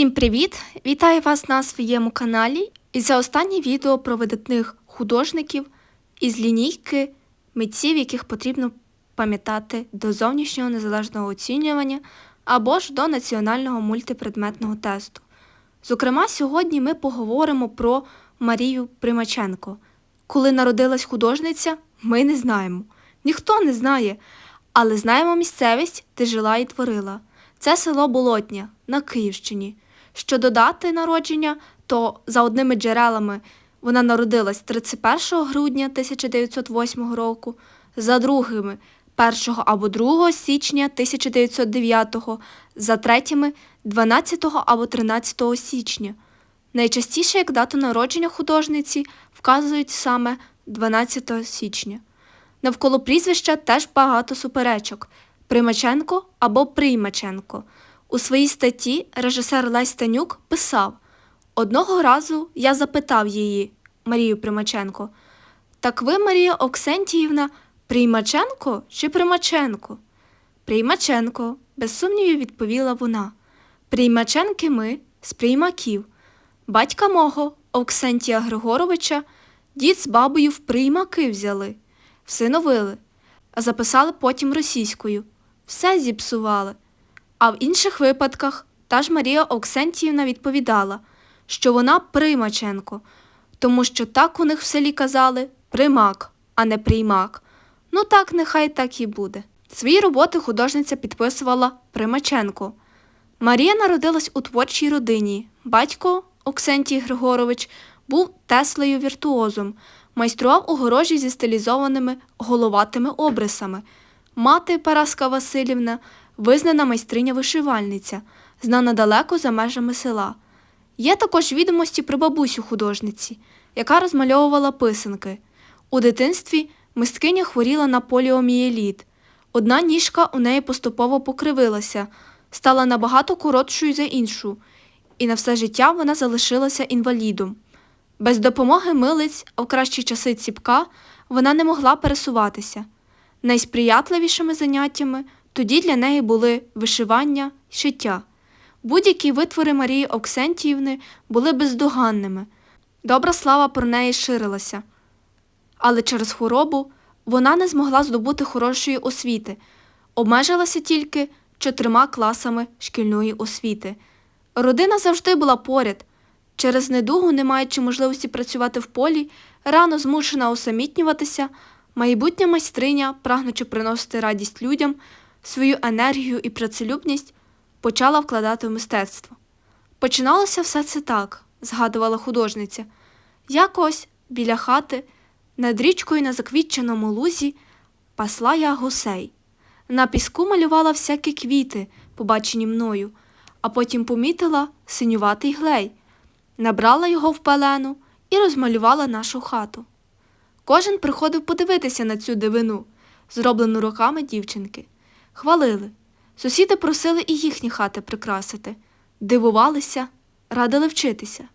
Всім привіт! Вітаю вас на своєму каналі. І це останнє відео про видатних художників із лінійки митців, яких потрібно пам'ятати до зовнішнього незалежного оцінювання або ж до національного мультипредметного тесту. Зокрема, сьогодні ми поговоримо про Марію Примаченко. Коли народилась художниця, ми не знаємо. Ніхто не знає, але знаємо місцевість, де жила і творила. Це село Болотня на Київщині. Щодо дати народження, то за одними джерелами вона народилась 31 грудня 1908 року, за другими 1 або 2 січня 1909, за третіми 12 або 13 січня. Найчастіше як дату народження художниці вказують саме 12 січня. Навколо прізвища теж багато суперечок Примаченко або Приймаченко. У своїй статті режисер Лесь Танюк писав Одного разу я запитав її, Марію Примаченко, так ви, Марія Оксентіївна, Приймаченко чи Примаченко? Приймаченко, без сумнівів відповіла вона. Приймаченки ми з приймаків. Батька мого, Оксентія Григоровича, дід з бабою в приймаки взяли, всиновили, а записали потім російською. Все зіпсували. А в інших випадках та ж Марія Оксентіївна відповідала, що вона Примаченко, тому що так у них в селі казали примак, а не приймак. Ну так, нехай так і буде. Свої роботи художниця підписувала Примаченко. Марія народилась у творчій родині. Батько Оксентій Григорович був теслею віртуозом, майстрував у горожі зі стилізованими головатими обрисами. Мати Параска Васильівна визнана майстриня вишивальниця, знана далеко за межами села. Є також відомості про бабусю художниці, яка розмальовувала писанки. У дитинстві мисткиня хворіла на поліомієліт. Одна ніжка у неї поступово покривилася, стала набагато коротшою за іншу, і на все життя вона залишилася інвалідом. Без допомоги милиць, а в кращі часи ціпка, вона не могла пересуватися. Найсприятливішими заняттями тоді для неї були вишивання шиття. Будь-які витвори Марії Оксентіївни були бездоганними. Добра слава про неї ширилася. Але через хворобу вона не змогла здобути хорошої освіти, обмежилася тільки чотирма класами шкільної освіти. Родина завжди була поряд. Через недугу, не маючи можливості працювати в полі, рано змушена усамітнюватися, майбутня майстриня, прагнучи приносити радість людям, свою енергію і працелюбність, почала вкладати в мистецтво. Починалося все це так, згадувала художниця. Якось біля хати, над річкою на заквітченому лузі, пасла я гусей. На піску малювала всякі квіти, побачені мною, а потім помітила синюватий глей, набрала його в пелену і розмалювала нашу хату. Кожен приходив подивитися на цю дивину, зроблену руками дівчинки. Хвалили. Сусіди просили і їхні хати прикрасити, дивувалися, радили вчитися.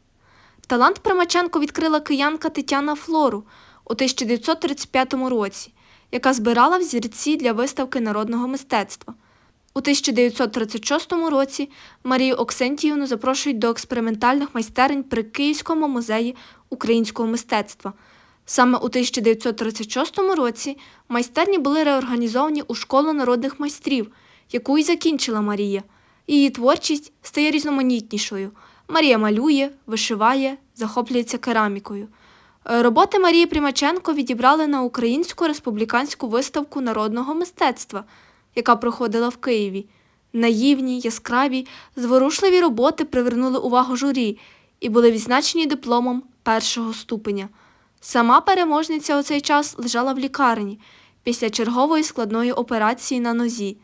Талант Примаченко відкрила киянка Тетяна Флору у 1935 році, яка збирала взірці для виставки народного мистецтва. У 1936 році Марію Оксентіївну запрошують до експериментальних майстерень при Київському музеї українського мистецтва. Саме у 1936 році майстерні були реорганізовані у школу народних майстрів, яку й закінчила Марія. Її творчість стає різноманітнішою. Марія малює, вишиває, захоплюється керамікою. Е, Роботи Марії Примаченко відібрали на Українську республіканську виставку народного мистецтва, яка проходила в Києві. Наївні, яскраві, зворушливі роботи привернули увагу журі і були відзначені дипломом першого ступеня. Сама переможниця у цей час лежала в лікарні після чергової складної операції на нозі,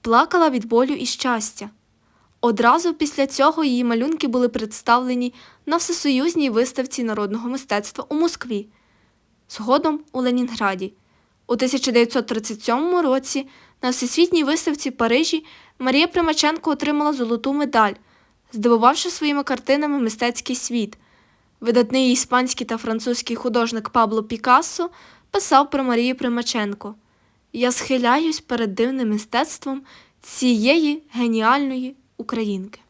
плакала від болю і щастя. Одразу після цього її малюнки були представлені на всесоюзній виставці народного мистецтва у Москві, згодом у Ленінграді. У 1937 році на всесвітній виставці в Парижі Марія Примаченко отримала золоту медаль, здивувавши своїми картинами мистецький світ. Видатний іспанський та французький художник Пабло Пікассо писав про Марію Примаченко Я схиляюсь перед дивним мистецтвом цієї геніальної українки.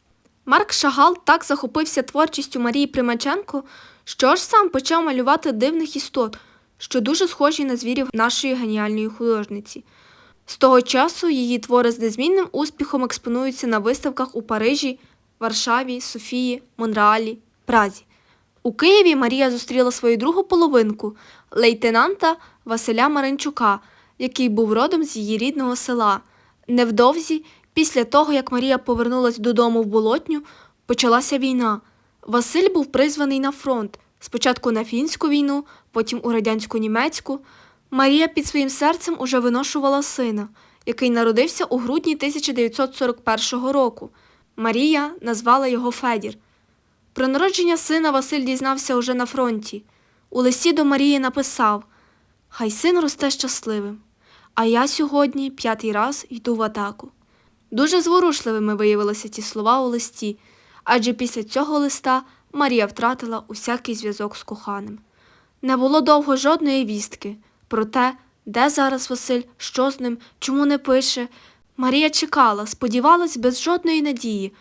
Марк Шагал так захопився творчістю Марії Примаченко, що аж сам почав малювати дивних істот, що дуже схожі на звірів нашої геніальної художниці. З того часу її твори з незмінним успіхом експонуються на виставках у Парижі, Варшаві, Софії, Монреалі, Празі. У Києві Марія зустріла свою другу половинку, лейтенанта Василя Маринчука, який був родом з її рідного села. Невдовзі, після того, як Марія повернулась додому в Болотню, почалася війна. Василь був призваний на фронт, спочатку на фінську війну, потім у радянсько-німецьку. Марія під своїм серцем уже виношувала сина, який народився у грудні 1941 року. Марія назвала його Федір. Про народження сина Василь дізнався уже на фронті. У листі до Марії написав Хай син росте щасливим, а я сьогодні п'ятий раз йду в атаку. Дуже зворушливими виявилися ці слова у листі, адже після цього листа Марія втратила усякий зв'язок з коханим. Не було довго жодної вістки про те, де зараз Василь, що з ним, чому не пише. Марія чекала, сподівалась без жодної надії,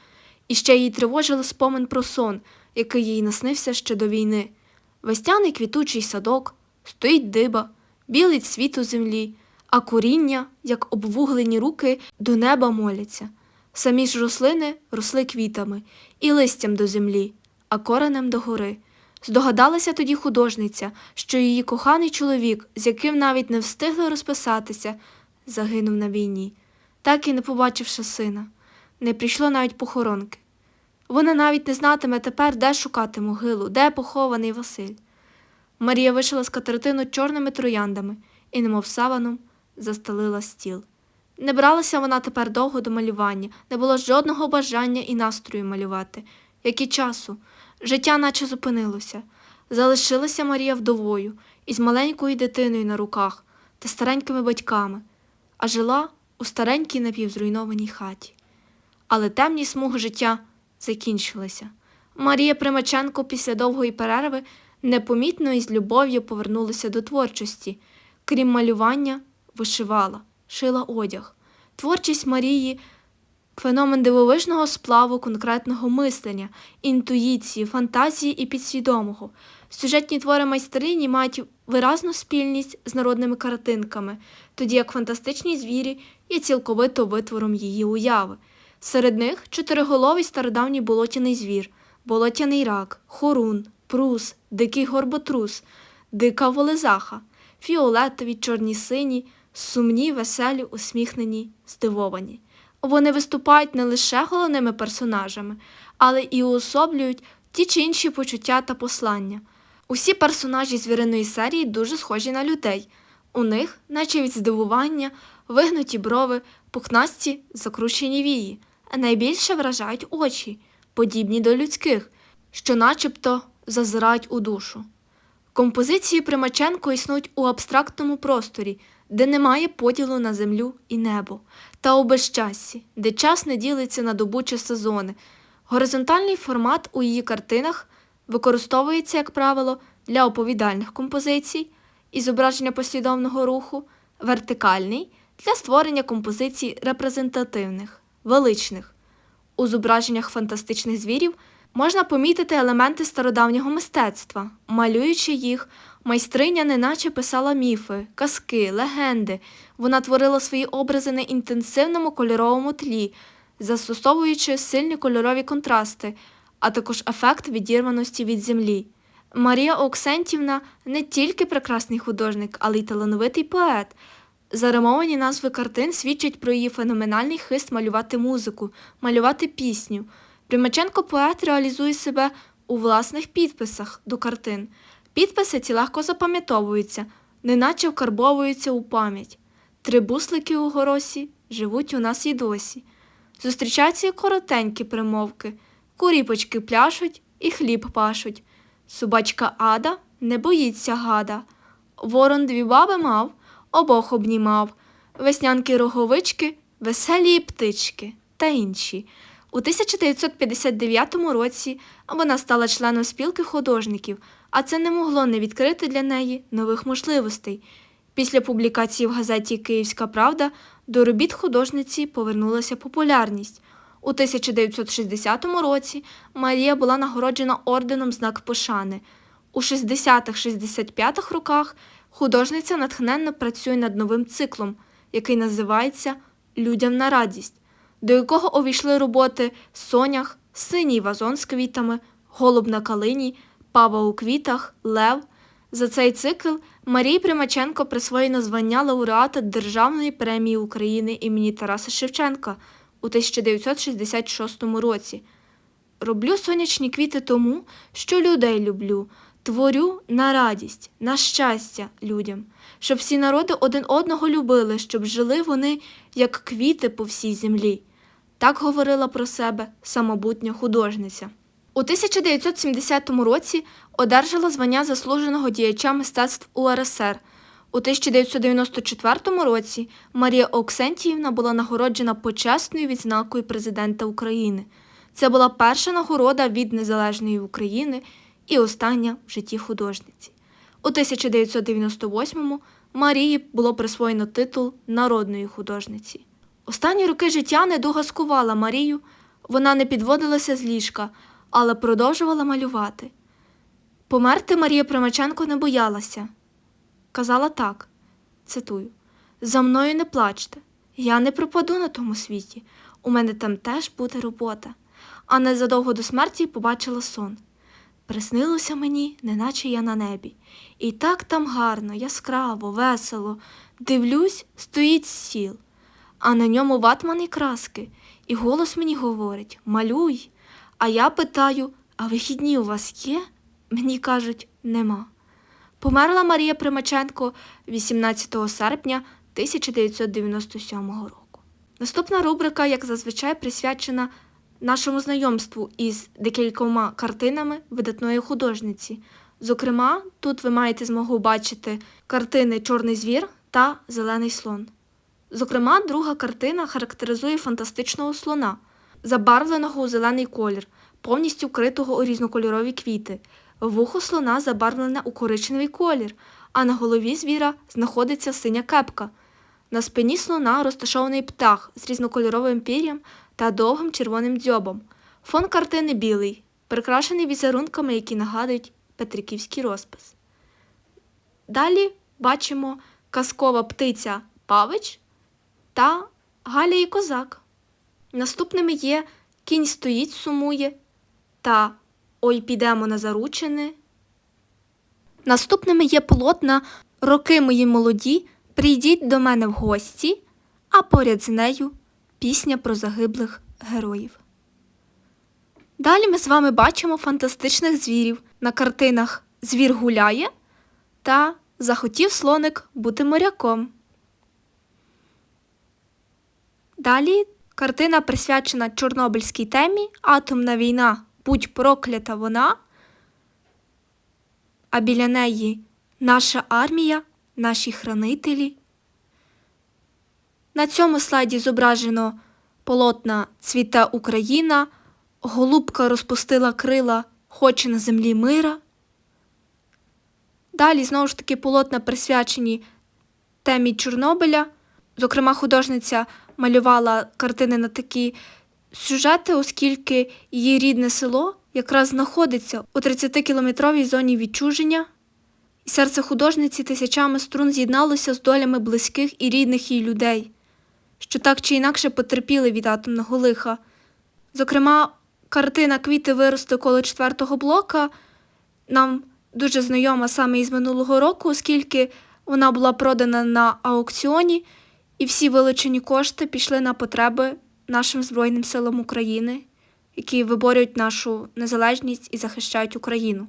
і ще її тривожили спомин про сон, який їй наснився ще до війни. Весняний квітучий садок, стоїть диба, білить світ у землі, а коріння, як обвуглені руки, до неба моляться. Самі ж рослини росли квітами і листям до землі, а коренем до гори. Здогадалася тоді художниця, що її коханий чоловік, з яким навіть не встигли розписатися, загинув на війні, так і не побачивши сина. Не прийшло навіть похоронки. Вона навіть не знатиме тепер, де шукати могилу, де похований Василь. Марія вишила скатертину чорними трояндами і, немов саваном, застелила стіл. Не бралася вона тепер довго до малювання, не було жодного бажання і настрою малювати, як і часу. Життя наче зупинилося. Залишилася Марія вдовою із маленькою дитиною на руках та старенькими батьками, а жила у старенькій напівзруйнованій хаті. Але темні смуги життя закінчилися. Марія Примаченко після довгої перерви непомітно і з любов'ю повернулася до творчості. Крім малювання, вишивала, шила одяг. Творчість Марії феномен дивовижного сплаву конкретного мислення, інтуїції, фантазії і підсвідомого. Сюжетні твори майстрині мають виразну спільність з народними картинками, тоді як фантастичні звірі є цілковито витвором її уяви. Серед них чотириголовий стародавній болотяний звір, болотяний рак, хорун, прус, дикий горботрус, дика волезаха, фіолетові, чорні сині, сумні, веселі, усміхнені, здивовані. Вони виступають не лише головними персонажами, але і уособлюють ті чи інші почуття та послання. Усі персонажі звіриної серії дуже схожі на людей. У них, наче від здивування, вигнуті брови, пухнасті, закручені вії, найбільше вражають очі, подібні до людських, що начебто зазирають у душу. Композиції Примаченко існують у абстрактному просторі, де немає поділу на землю і небо, та у безчассі, де час не ділиться на добу чи сезони. Горизонтальний формат у її картинах використовується, як правило, для оповідальних композицій і зображення послідовного руху, вертикальний для створення композицій репрезентативних, величних. У зображеннях фантастичних звірів можна помітити елементи стародавнього мистецтва, малюючи їх, майстриня неначе писала міфи, казки, легенди. Вона творила свої образи на інтенсивному кольоровому тлі, застосовуючи сильні кольорові контрасти, а також ефект відірваності від землі. Марія Оксентівна не тільки прекрасний художник, але й талановитий поет. Заримовані назви картин свідчать про її феноменальний хист малювати музику, малювати пісню. Примаченко поет реалізує себе у власних підписах до картин. Підписи ці легко запам'ятовуються, неначе вкарбовуються у пам'ять. Три буслики у горосі живуть у нас і досі. Зустрічаються і коротенькі примовки, куріпочки пляшуть і хліб пашуть. Собачка Ада не боїться гада. Ворон дві баби мав, обох обнімав, веснянки роговички, веселі птички та інші. У 1959 році вона стала членом спілки художників, а це не могло не відкрити для неї нових можливостей. Після публікації в газеті Київська Правда до робіт художниці повернулася популярність. У 1960 році Марія була нагороджена орденом знак пошани. У 60-65 роках художниця натхненно працює над новим циклом, який називається Людям на радість, до якого увійшли роботи Сонях, Синій вазон з квітами, Голуб на калині, Пава у квітах, Лев. За цей цикл Марії Примаченко присвоєно звання лауреата Державної премії України імені Тараса Шевченка у 1966 році. Роблю сонячні квіти тому, що людей люблю, творю на радість, на щастя людям, щоб всі народи один одного любили, щоб жили вони, як квіти по всій землі. Так говорила про себе самобутня художниця. У 1970 році одержала звання заслуженого діяча мистецтв УРСР. У 1994 році Марія Оксентіївна була нагороджена почесною відзнакою президента України. Це була перша нагорода від Незалежної України і остання в житті художниці. У 1998-му Марії було присвоєно титул народної художниці. Останні роки життя недуга скувала Марію, вона не підводилася з ліжка, але продовжувала малювати. Померти Марія Примаченко не боялася. Казала так, цитую: За мною не плачте, я не пропаду на тому світі, у мене там теж буде робота. А незадовго до смерті побачила сон. Приснилося мені, неначе я на небі. І так там гарно, яскраво, весело. Дивлюсь, стоїть стіл, а на ньому ватман і краски, і голос мені говорить малюй. А я питаю, а вихідні у вас є? Мені кажуть, нема. Померла Марія Примаченко 18 серпня 1997 року. Наступна рубрика, як зазвичай, присвячена нашому знайомству із декількома картинами видатної художниці. Зокрема, тут ви маєте змогу бачити картини Чорний звір та Зелений слон. Зокрема, друга картина характеризує фантастичного слона, забарвленого у зелений колір, повністю вкритого у різнокольорові квіти. Вухо слона забарвлене у коричневий колір, а на голові звіра знаходиться синя кепка. На спині слона розташований птах з різнокольоровим пір'ям та довгим червоним дзьобом. Фон картини білий, прикрашений візерунками, які нагадують петриківський розпис. Далі бачимо казкова птиця Павич та Галя і козак. Наступними є Кінь стоїть, сумує та Ой підемо на заручини. Наступними є полотна Роки мої молоді, прийдіть до мене в гості, а поряд з нею пісня про загиблих героїв. Далі ми з вами бачимо фантастичних звірів на картинах Звір гуляє та Захотів слоник бути моряком. Далі картина присвячена Чорнобильській темі Атомна війна будь проклята вона, а біля неї наша армія, наші хранителі. На цьому слайді зображено полотна Цвіте Україна, Голубка розпустила крила, хоче на землі мира. Далі знову ж таки полотна присвячені темі Чорнобиля. Зокрема, художниця малювала картини на такі сюжети, оскільки її рідне село якраз знаходиться у 30-кілометровій зоні відчуження, і серце художниці тисячами струн з'єдналося з долями близьких і рідних їй людей, що так чи інакше потерпіли від атомного лиха. Зокрема, картина Квіти вирости коло четвертого блока нам дуже знайома саме із минулого року, оскільки вона була продана на аукціоні, і всі вилучені кошти пішли на потреби нашим Збройним силам України, які виборюють нашу незалежність і захищають Україну.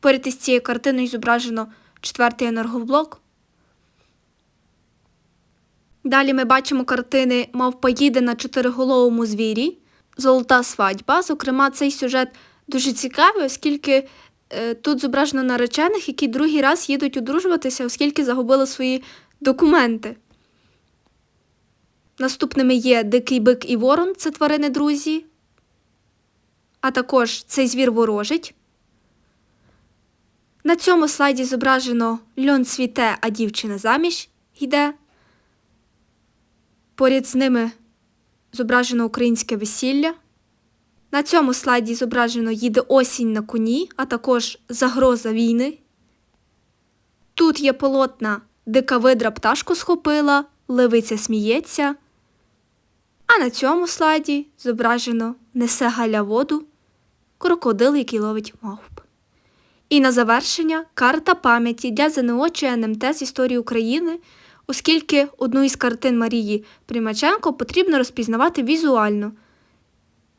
Поряд із цією картиною зображено четвертий енергоблок. Далі ми бачимо картини Мавпа їде на чотириголовому звірі, Золота свадьба. Зокрема, цей сюжет дуже цікавий, оскільки е, тут зображено наречених, які другий раз їдуть одружуватися, оскільки загубили свої документи. Наступними є Дикий бик і ворон це тварини друзі. А також цей звір ворожить. На цьому слайді зображено льон цвіте, а дівчина заміж йде. Поряд з ними зображено українське весілля. На цьому слайді зображено їде осінь на коні, а також загроза війни. Тут є полотна Дика видра пташку схопила, левиця сміється. А на цьому слайді зображено Несе Галя воду, крокодил, який ловить мавп. І на завершення карта пам'яті для ЗНО чи НМТ з історії України, оскільки одну із картин Марії Примаченко потрібно розпізнавати візуально.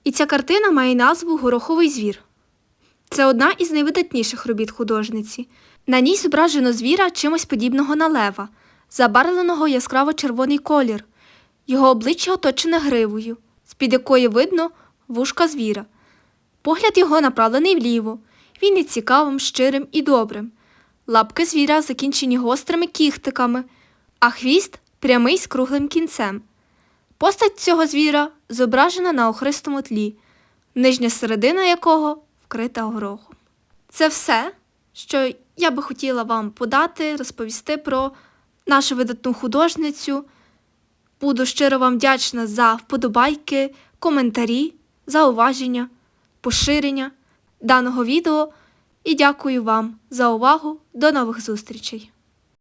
І ця картина має назву Гороховий звір. Це одна із найвидатніших робіт художниці. На ній зображено звіра чимось подібного на лева, забарвленого яскраво червоний колір. Його обличчя оточене гривою, з-під якої видно вушка звіра. Погляд його направлений вліво. Він є цікавим, щирим і добрим. Лапки звіра закінчені гострими кіхтиками, а хвіст прямий з круглим кінцем. Постать цього звіра зображена на охристому тлі, нижня середина якого вкрита горохом. Це все, що я би хотіла вам подати, розповісти про нашу видатну художницю. Буду щиро вам вдячна за вподобайки, коментарі, зауваження, поширення даного відео і дякую вам за увагу. До нових зустрічей!